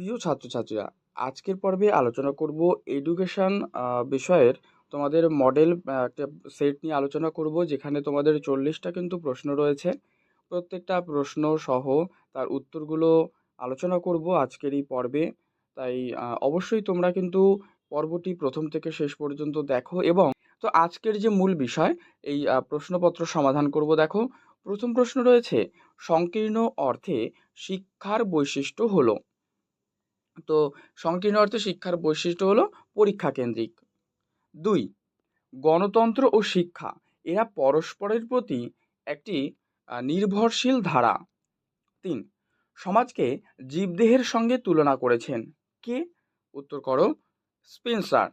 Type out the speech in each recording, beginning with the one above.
প্রিয় ছাত্রছাত্রীরা, আজকের পর্বে আলোচনা করব এডুকেশন বিষয়ের। তোমাদের মডেল একটা সেট নিয়ে আলোচনা করব, যেখানে তোমাদের চল্লিশটা কিন্তু প্রশ্ন রয়েছে। প্রত্যেকটা প্রশ্ন সহ তার উত্তরগুলো আলোচনা করব আজকের এই পর্বে। তাই অবশ্যই তোমরা কিন্তু পর্বটি প্রথম থেকে শেষ পর্যন্ত দেখো এবং তো আজকের যে মূল বিষয়, এই প্রশ্নপত্র সমাধান করব দেখো। প্রথম প্রশ্ন রয়েছে, সংকীর্ণ অর্থে শিক্ষার বৈশিষ্ট্য হলো। তো সংকীর্ণ অর্থে শিক্ষার বৈশিষ্ট্য হলো পরীক্ষা কেন্দ্রিক। দুই, গণতন্ত্র ও শিক্ষা, এরা পরস্পরের প্রতি একটি নির্ভরশীল ধারা। তিন, সমাজকে জীবদেহের সঙ্গে তুলনা করেছেন। কে? উত্তর করো, স্পেন্সার।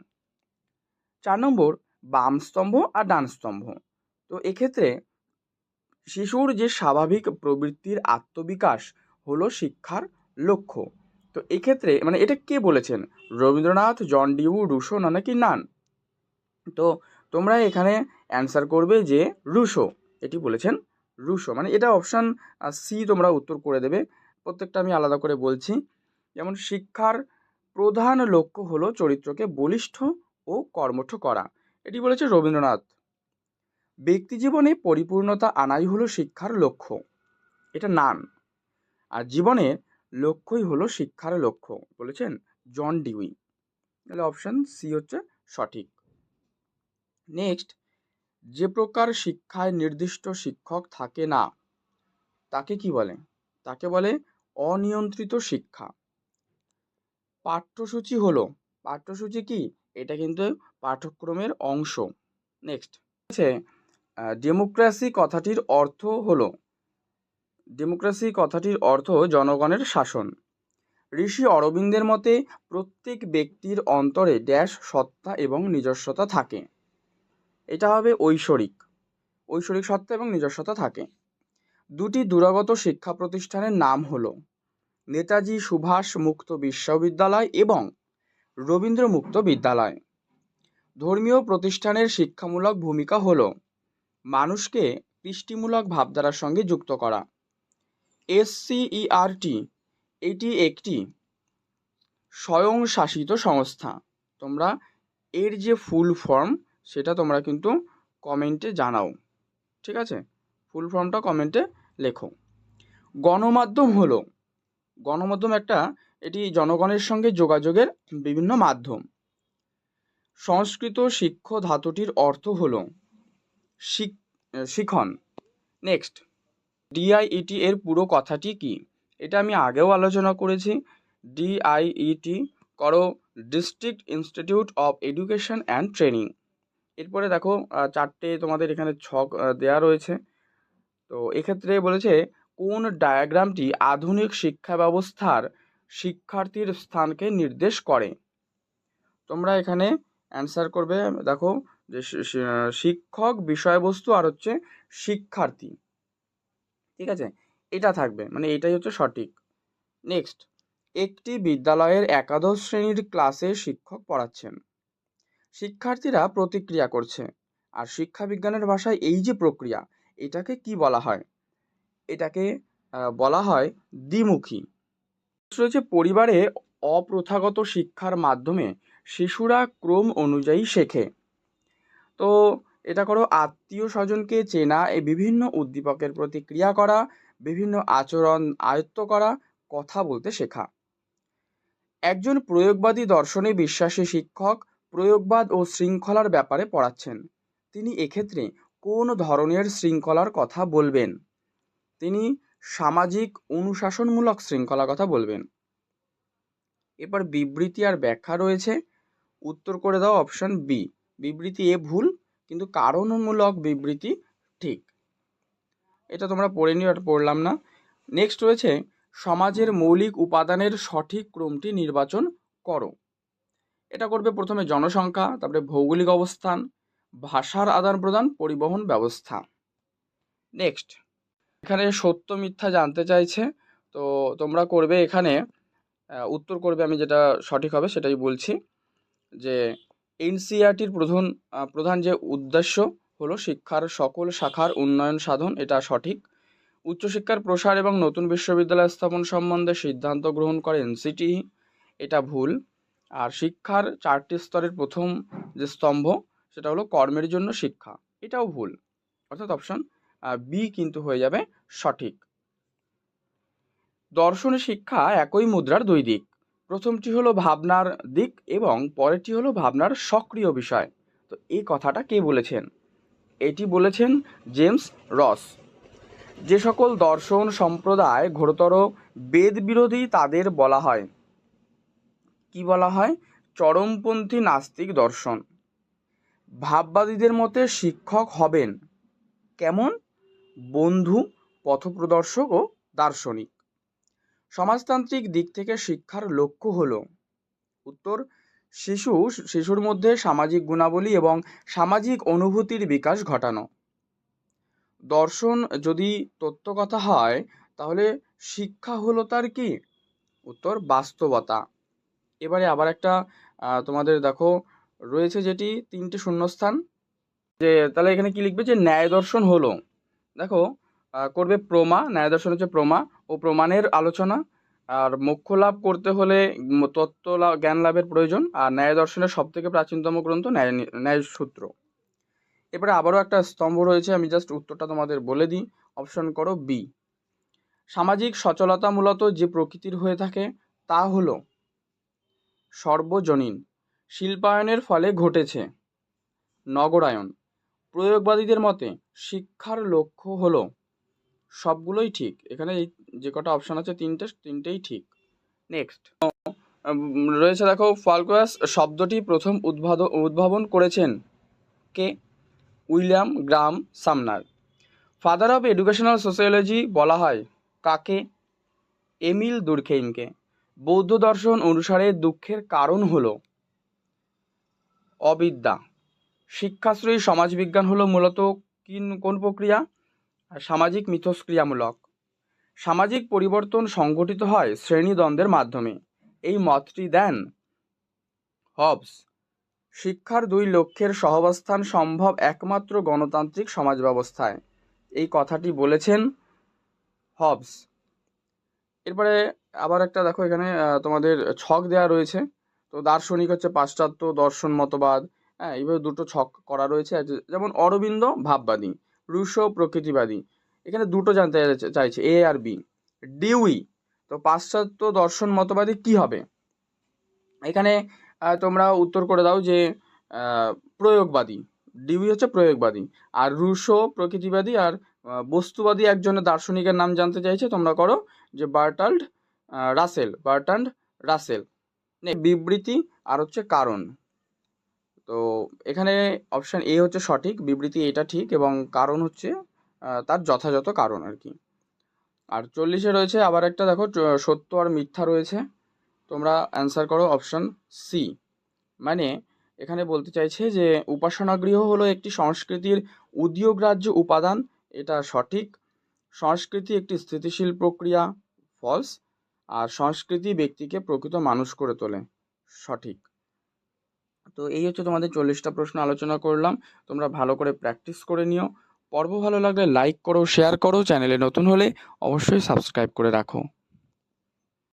চার নম্বর, বাম স্তম্ভ আর ডান স্তম্ভ। তো এক্ষেত্রে শিশুর যে স্বাভাবিক প্রবৃত্তির আত্মবিকাশ হলো শিক্ষার লক্ষ্য। তো এক্ষেত্রে মানে এটা কে বলেছেন? রবীন্দ্রনাথ, জন ডিউ রুশো না নাকি নান? তো তোমরা এখানে অ্যান্সার করবে যে রুশো, এটি বলেছেন রুশো। মানে এটা অপশান সি তোমরা উত্তর করে দেবে। প্রত্যেকটা আমি আলাদা করে বলছি। যেমন, শিক্ষার প্রধান লক্ষ্য হলো চরিত্রকে বলিষ্ঠ ও কর্মঠ করা। এটি বলেছে রবীন্দ্রনাথ। ব্যক্তি জীবনে পরিপূর্ণতা আনাই হলো শিক্ষার লক্ষ্য। এটা নান। আর জীবনের লক্ষ্যই হলো শিক্ষার লক্ষ্য, বলেছেন জন ডিউই। তাহলে অপশান সি হচ্ছে সঠিক। নেক্সট যে প্রকার শিক্ষায় নির্দিষ্ট শিক্ষক থাকে না, তাকে কি বলে? তাকে বলে অনিয়ন্ত্রিত শিক্ষা। পাঠ্যসূচি হলো, পাঠ্যসূচি কি? এটা কিন্তু পাঠ্যক্রমের অংশ। নেক্সট আছে ডেমোক্রেসি কথাটির অর্থ হলো ডেমোক্রেসি কথাটির অর্থ জনগণের শাসন। ঋষি অরবিন্দের মতে, প্রত্যেক ব্যক্তির অন্তরে ড্যাশ সত্তা এবং নিজস্বতা থাকে। এটা হবে ঐশ্বরিক। ঐশ্বরিক সত্তা এবং নিজস্বতা থাকে। দুটি দূরাগত শিক্ষা প্রতিষ্ঠানের নাম হল নেতাজি সুভাষ মুক্ত বিশ্ববিদ্যালয় এবং রবীন্দ্র মুক্ত বিদ্যালয়। ধর্মীয় প্রতিষ্ঠানের শিক্ষামূলক ভূমিকা হল মানুষকে কৃষ্টিমূলক ভাবধারার সঙ্গে যুক্ত করা। এসসিইআরটি এটি একটি স্বয়ংশাসিত সংস্থা। তোমরা এর যে ফুল ফর্ম, সেটা তোমরা কিন্তু কমেন্টে জানাও। ঠিক আছে? ফুল ফর্মটা কমেন্টে লেখো। গণমাধ্যম হলো, গণমাধ্যম একটা, এটি জনগণের সঙ্গে যোগাযোগের বিভিন্ন মাধ্যম। সংস্কৃত শিক্ষ ধাতুটির অর্থ হলো শিখন। নেক্সট ডিআইইটি এর পুরো কথাটি কি? এটা আমি আগেও আলোচনা করেছি। ডিআইইটি করো district institute of education and training এরপরে দেখো চারটে তোমাদের এখানে ছক দেয়া রয়েছে। তো এক্ষেত্রে বলেছে, কোন ডায়াগ্রামটি আধুনিক শিক্ষা ব্যবস্থার শিক্ষার্থীর স্থানকে নির্দেশ করে? তোমরা এখানে অ্যান্সার করবে, দেখো যে শিক্ষক বিষয়বস্তু আর হচ্ছে শিক্ষার্থী। ঠিক আছে? এটা থাকবে মানে এটাই হচ্ছে সঠিক। নেক্সট একটি বিদ্যালয়ের একাদশ শ্রেণির ক্লাসে শিক্ষক পড়াচ্ছেন। শিক্ষার্থীরা প্রতিক্রিয়া করছে, আর শিক্ষা বিজ্ঞানের ভাষায় এই যে প্রক্রিয়া, এটাকে কি বলা হয়? এটাকে বলা হয় দ্বিমুখী। রয়েছে পরিবারে অপ্রথাগত শিক্ষার মাধ্যমে শিশুরা ক্রম অনুযায়ী শেখে। তো এটা করো, আত্মীয় স্বজনকে চেনা, এই বিভিন্ন উদ্দীপকের প্রতিক্রিয়া করা, বিভিন্ন আচরণ আয়ত্ত করা, কথা বলতে শেখা। একজন প্রয়োগবাদী দর্শনে বিশ্বাসী শিক্ষক প্রয়োগবাদ ও শৃঙ্খলার ব্যাপারে পড়াচ্ছেন। তিনি এক্ষেত্রে কোন ধরনের শৃঙ্খলার কথা বলবেন? তিনি সামাজিক অনুশাসনমূলক শৃঙ্খলার কথা বলবেন। এবার বিবৃতি আর ব্যাখ্যা রয়েছে। উত্তর করে দাও অপশন বি। বিবৃতি এ ভুল। কিন্তু কারণমূলক বিবৃতি ঠিক। এটা তোমরা পড়ে নিও এটা পড়লাম না। নেক্সট রয়েছে, সমাজের মৌলিক উপাদানের সঠিক ক্রমটি নির্বাচন করো। এটা করবে প্রথমে জনসংখ্যা, তারপরে ভৌগোলিক অবস্থান, ভাষার আদান প্রদান, পরিবহন ব্যবস্থা। নেক্সট এখানে সত্য মিথ্যা জানতে চাইছে, তো তোমরা করবে এখানে উত্তর করবে আমি যেটা সঠিক হবে সেটাই বলছি যে এনসিআরটির প্রধান প্রধান যে উদ্দেশ্য হলো শিক্ষার সকল শাখার উন্নয়ন সাধন, এটা সঠিক। উচ্চশিক্ষার প্রসার এবং নতুন বিশ্ববিদ্যালয় স্থাপন সম্বন্ধে সিদ্ধান্ত গ্রহণ করে এনসিটি এটা ভুল। আর শিক্ষার চারটি স্তরের প্রথম যে স্তম্ভ, সেটা হলো কর্মের জন্য শিক্ষা, এটাও ভুল। অর্থাৎ অপশন বি কিন্তু হয়ে যাবে সঠিক। দর্শনে শিক্ষা একই মুদ্রার দুই দিক। প্রথমটি হলো ভাবনার দিক এবং পরেরটি হলো ভাবনার সক্রিয় বিষয়। তো এই কথাটা কে বলেছেন? এটি বলেছেন জেমস রস। যে সকল দর্শন সম্প্রদায় ঘোরতর বেদ বিরোধী তাদের বলা হয়। কি বলা হয়? চরমপন্থী নাস্তিক দর্শন। ভাববাদীদের মতে শিক্ষক হবেন। কেমন? বন্ধু, পথপ্রদর্শক ও দার্শনিক। সমাজতান্ত্রিক দিক থেকে শিক্ষার লক্ষ্য হল, উত্তর, শিশু, শিশুর মধ্যে সামাজিক গুণাবলী এবং সামাজিক অনুভূতির বিকাশ ঘটানো। দর্শন যদি তত্ত্বকথা হয়, তাহলে শিক্ষা হলো তার কি? উত্তর, বাস্তবতা। এবারে আবার একটা তোমাদের দেখো, রয়েছে যেটি, তিনটে শূন্যস্থান। যে, তাহলে এখানে কি লিখবে? যে, ন্যায় দর্শন হলো। দেখো করবে প্রমা, ন্যায় দর্শন হচ্ছে প্রমা ও প্রমাণের আলোচনা। আর মোক্ষ লাভ করতে হলে তত্ত্ব জ্ঞান লাভের প্রয়োজন। আর ন্যায় দর্শনের সব থেকে প্রাচীনতম গ্রন্থ ন্যায় ন্যায় সূত্র। এবারে আবারও একটা স্তম্ভ রয়েছে, আমি জাস্ট উত্তরটা তোমাদের বলে দিই। অপশন করো বি সামাজিক সচলতা মূলত যে প্রকৃতির হয়ে থাকে, তা হলো সর্বজনীন। শিল্পায়নের ফলে ঘটেছে নগরায়ন। প্রয়োগবাদীদের মতে শিক্ষার লক্ষ্য হলো সবগুলোই ঠিক। এখানে এই যে কটা অপশান আছে, তিনটে, তিনটেই ঠিক। নেক্সট রয়েছে দেখো ফালকোয়াস শব্দটি প্রথম উদ্ভাদ, উদ্ভাবন করেছেন কে? William Graham Sumner. Father of educational sociology বলা হয় কাকে? এমিল দুর্খেইনকে বৌদ্ধ দর্শন অনুসারে দুঃখের কারণ হল অবিদ্যা। শিক্ষাশ্রয়ী সমাজবিজ্ঞান হলো মূলত কিন, কোন প্রক্রিয়া? সামাজিক মিথস্ক্রিয়ামূলক। সামাজিক পরিবর্তন সংঘটিত হয় শ্রেণীদ্বন্দ্বের মাধ্যমে। এই মতটি দেন হবস। শিক্ষার দুই লক্ষ্যের সহাবস্থান সম্ভব একমাত্র গণতান্ত্রিক সমাজ ব্যবস্থায়। এই কথাটি বলেছেন হবস। এরপরে আবার একটা দেখো এখানে তোমাদের ছক দেওয়া রয়েছে। তো দার্শনিক হচ্ছে পাশ্চাত্য দর্শন মতবাদ। হ্যাঁ এইভাবে দুটো ছক করা রয়েছে। যেমন অরবিন্দ, ভাববাদী। রুশো প্রকৃতিবাদী। এখানে দুটো জানতে চাইছে এ আর বি ডিউই তো পাশ্চাত্য দর্শন মতবাদী কি হবে? এখানে তোমরা উত্তর করে দাও যে প্রয়োগবাদী। ডিউই হচ্ছে প্রয়োগবাদী। আর রুশো প্রকৃতিবাদী আর বস্তুবাদী একজনের দার্শনিকের নাম জানতে চাইছে, তোমরা করো যে বার্টাল্ড রাসেল বার্টান্ড রাসেল। বিবৃতি আর হচ্ছে কারণ। তো এখানে অপশান এ হচ্ছে সঠিক, বিবৃতি এটা ঠিক এবং কারণ হচ্ছে তার যথাযথ কারণ আর কি। আর চল্লিশে রয়েছে আবার একটা দেখো সত্য আর মিথ্যা রয়েছে। তোমরা অ্যান্সার করো অপশান সি মানে এখানে বলতে চাইছে যে, উপাসনাগৃহ হলো একটি সংস্কৃতির উদ্যোগরাজ্য উপাদান, এটা সঠিক। সংস্কৃতি একটি স্থিতিশীল প্রক্রিয়া ফলস আর সংস্কৃতি ব্যক্তিকে প্রকৃত মানুষ করে তোলে, সঠিক। তো এই হচ্ছে তোমাদের চল্লিশটা প্রশ্ন আলোচনা করলাম। তোমরা ভালো করে প্র্যাকটিস করে নিও। পর্ব ভালো লাগলে লাইক করো শেয়ার করো চ্যানেলে নতুন হলে অবশ্যই সাবস্ক্রাইব করে রাখো।